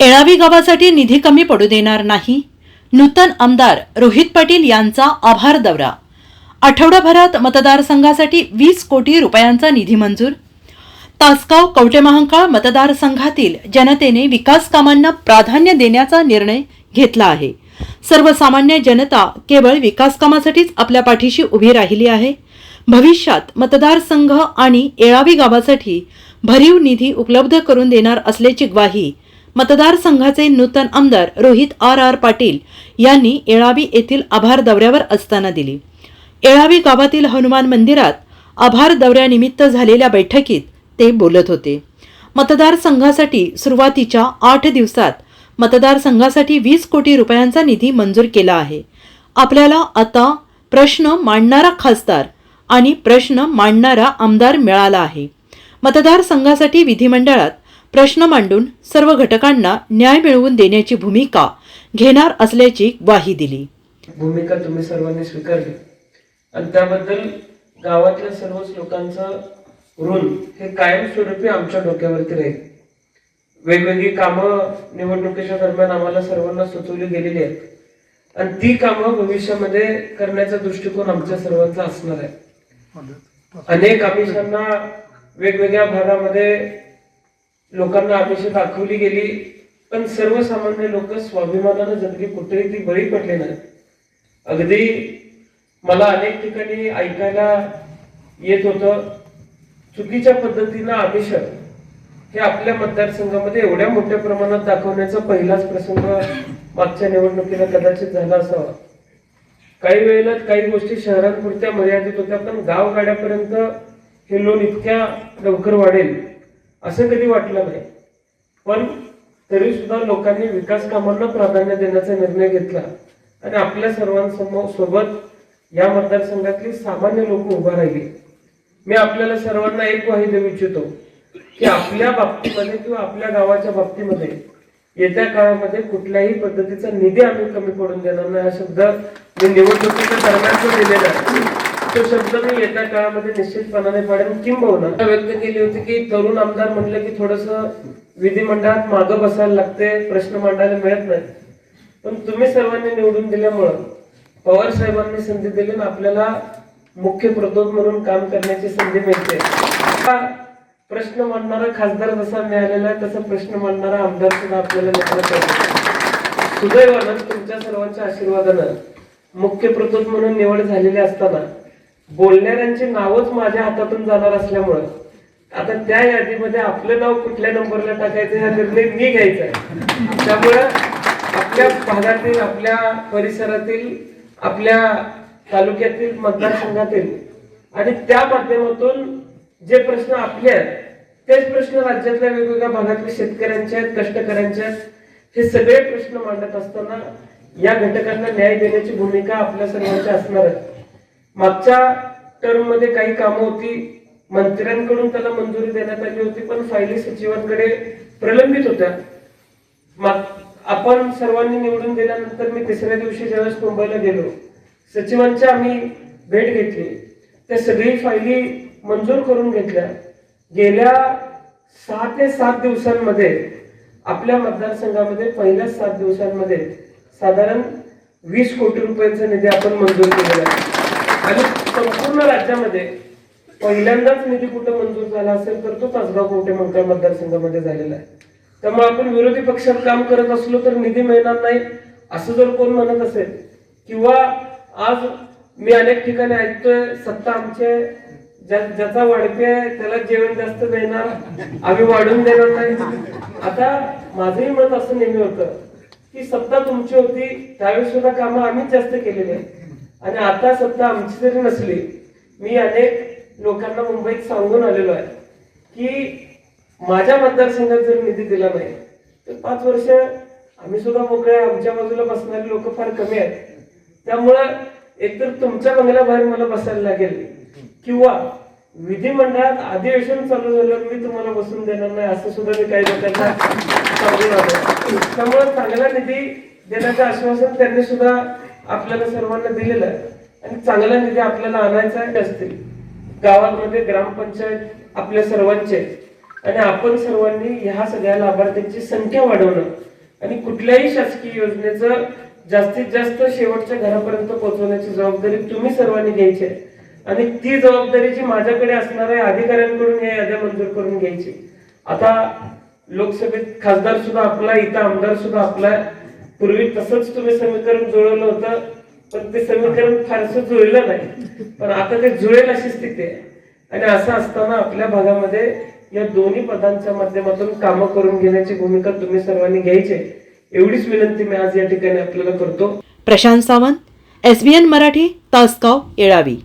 येळावी गावासाठी निधी कमी पडू देणार नाही. नूतन आमदार रोहित पाटील यांचा आभार दौरा. आठवडाभरात मतदारसंघासाठी वीस कोटी रुपयांचा निधी मंजूर. तासगाव कवटेमहांकाळ मतदारसंघातील जनतेने विकास कामांना प्राधान्य देण्याचा निर्णय घेतला आहे. सर्वसामान्य जनता केवळ विकास कामासाठीच आपल्या पाठीशी उभी राहिली आहे. भविष्यात मतदारसंघ आणि येळावी गावासाठी भरीव निधी उपलब्ध करून देणार असल्याची ग्वाही मतदारसंघाचे नूतन आमदार रोहित आर आर पाटील यांनी येळावी येथील आभार दौऱ्यावर असताना दिली. येळावी गावातील हनुमान मंदिरात आभार दौऱ्यानिमित्त झालेल्या बैठकीत ते बोलत होते. मतदारसंघासाठी सुरुवातीच्या आठ दिवसात मतदारसंघासाठी वीस कोटी रुपयांचा निधी मंजूर केला आहे. आपल्याला आता प्रश्न मांडणारा खासदार आणि प्रश्न मांडणारा आमदार मिळाला आहे. मतदारसंघासाठी विधिमंडळात प्रश्न मांडून सर्व घटकांना न्याय मिळवून देण्याची भूमिका घेणार असल्याची ग्वाही दिली. भूमिका तुम्ही सर्वांनी स्वीकारली. आणि त्याबद्दल गावातल्या सर्वच लोकांचं ऋण हे कायमस्वरूपी आमच्या डोक्यावरती राहील. वेगवेगळी कामं निवडणुकीच्या दरम्यान आम्हाला सर्वांना सुचवली गेलेली आहेत. आणि ती कामं भविष्यामध्ये करण्याचा दृष्टिकोन आमच्या सर्वांचा असणार आहे. अनेक आमिषांना वेगवेगळ्या भागामध्ये लोकांना अपेक्षा दाखवली गेली पण सर्वसामान्य लोक स्वाभिमानानं जगली कुठेही ती बळी पडले नाही. अगदी मला अनेक ठिकाणी ऐकायला येत होतं चुकीच्या पद्धतीनं आमिष हे आपल्या मतदारसंघामध्ये एवढ्या मोठ्या प्रमाणात दाखवण्याचा पहिलाच प्रसंग मागच्या निवडणुकीला कदाचित झाला असावा. काही वेळेला काही गोष्टी शहरांपुरत्या मर्यादित होत्या पण गाव गाड्यापर्यंत हे लोन इतक्या लवकर वाढेल. असं कधी वाटलं नाही. पण तरी सुद्धा लोकांनी विकास कामांना प्राधान्य देण्याचा निर्णय घेतला. आणि आपल्या सर्वांसमोर सोबत या मतदारसंघातली सामान्य लोक उभा राहिली. मी आपल्याला सर्वांना एक वाही देऊ इच्छितो की आपल्या बाबतीमध्ये किंवा आपल्या गावाच्या बाबतीमध्ये येत्या काळामध्ये कुठल्याही पद्धतीचा निधी आम्ही कमी पडून देणार नाही हा शब्द मी निवडणुकीच्या दरम्यान दिलेला आहे. तो शब्द मी येत्या काळामध्ये निश्चितपणाने पाडेन. किंबहुना व्यक्त केली होती की तरुण आमदार म्हटलं की थोडस विधिमंडळात मागं बसायला लागते प्रश्न मांडायला मिळत नाही. पण तुम्ही सर्वांनी निवडून दिल्यामुळं पवार साहेबांनी संधी दिली आणि आपल्याला मुख्य प्रतोद म्हणून काम करण्याची संधी मिळते. प्रश्न मांडणारा खासदार जसा मिळालेला आहे तसा प्रश्न मांडणारा आमदार सुद्धा आपल्याला मिळाला सुदैवानं तुमच्या सर्वांच्या आशीर्वादानं मुख्य प्रतोद म्हणून निवड झालेली असताना बोलणाऱ्यांची नावच माझ्या हातातून जाणार असल्यामुळं आता त्या यादीमध्ये आपलं नाव कुठल्या नंबरला टाकायचं हा निर्णय मी घ्यायचा आहे. त्यामुळं आपल्या भागातील आपल्या परिसरातील आपल्या तालुक्यातील मतदारसंघातील आणि त्या माध्यमातून जे प्रश्न आपले आहेत तेच प्रश्न राज्यातल्या वेगवेगळ्या भागातल्या शेतकऱ्यांचे आहेत कष्टकऱ्यांचे आहेत हे सगळे प्रश्न मांडत असताना या घटकांना न्याय देण्याची भूमिका आपल्या सर्वांची असणार आहे. मागच्या टर्ममध्ये काही कामं होती. मंत्र्यांकडून त्याला मंजुरी देण्यात आली होती पण फायली सचिवांकडे प्रलंबित होत्या. माग आपण सर्वांनी निवडून दिल्यानंतर मी तिसऱ्या दिवशी ज्यावेळेस मुंबईला गेलो सचिवांची आम्ही भेट घेतली. त्या सगळी फायली मंजूर करून घेतल्या. गेल्या सहा ते सात दिवसांमध्ये आपल्या मतदारसंघामध्ये पहिल्या सात दिवसांमध्ये साधारण वीस कोटी रुपयांचा निधी आपण मंजूर केलेला आहे. आणि संपूर्ण राज्यामध्ये पहिल्यांदाच निधी कुठं मंजूर झाला असेल तर तो तासगाव कोटे मंगळ मतदारसंघामध्ये झालेला आहे. त्यामुळे आपण विरोधी पक्षात काम करत असलो तर निधी मिळणार नाही असं जर कोण म्हणत असेल किंवा आज मी अनेक ठिकाणी ऐकतोय सत्ता आमचे ज्या- ज्याचा वाढपे आहे त्याला जेवण जास्त मिळणार आम्ही वाढून देणार नाही. आता माझंही मत असं नेहमी होतं की सत्ता तुमची होती त्यावेळी सुद्धा कामं आम्हीच जास्त केलेली आहे आणि आता सध्या आमची जरी नसली मी अनेक लोकांना मुंबईत सांगून आलेलो आहे की माझ्या मतदारसंघात जर निधी दिला नाही तर पाच वर्ष आम्ही सुद्धा मोकळे आमच्या बाजूला बसणारे लोक फार कमी आहेत. त्यामुळं एकतर तुमच्या बंगल्याबाहेर मला बसायला लागेल किंवा विधिमंडळात अधिवेशन चालू झाल्यावर मी तुम्हाला बसून देणार नाही असं सुद्धा मी काही लोकांना सांगून आलो त्यामुळे चांगला निधी देण्याचं आश्वासन त्यांनी सुद्धा आपल्याला सर्वांना दिलेलं आहे. आणि चांगला निधी आपल्याला आणायचा असतील. गावांमध्ये ग्रामपंचायत आपल्या सर्वांचे आणि आपण सर्वांनी ह्या सगळ्या लाभार्थ्यांची संख्या वाढवणं आणि कुठल्याही शासकीय योजनेचं जास्तीत जास्त शेवटच्या घरापर्यंत पोहोचवण्याची जबाबदारी तुम्ही सर्वांनी घ्यायची आहे. आणि ती जबाबदारी जी माझ्याकडे असणाऱ्या अधिकाऱ्यांकडून या याद्या मंजूर करून घ्यायची. आता लोकसभेत खासदार सुद्धा आपला इथं आमदार सुद्धा आपला पूर्वी तसंच तुम्ही समीकरण जुळवलं होतं पण ते समीकरण फारसं जुळलं नाही. पण आता ते जुळेल अशी स्थिती आहे. आणि असं असताना आपल्या भागामध्ये या दोन्ही पदांच्या माध्यमातून कामं करून घेण्याची भूमिका तुम्ही सर्वांनी घ्यायची एवढीच विनंती मी आज या ठिकाणी आपल्याला करतो. प्रशांत सावंत एसबीएन मराठी तासगाव येळावी.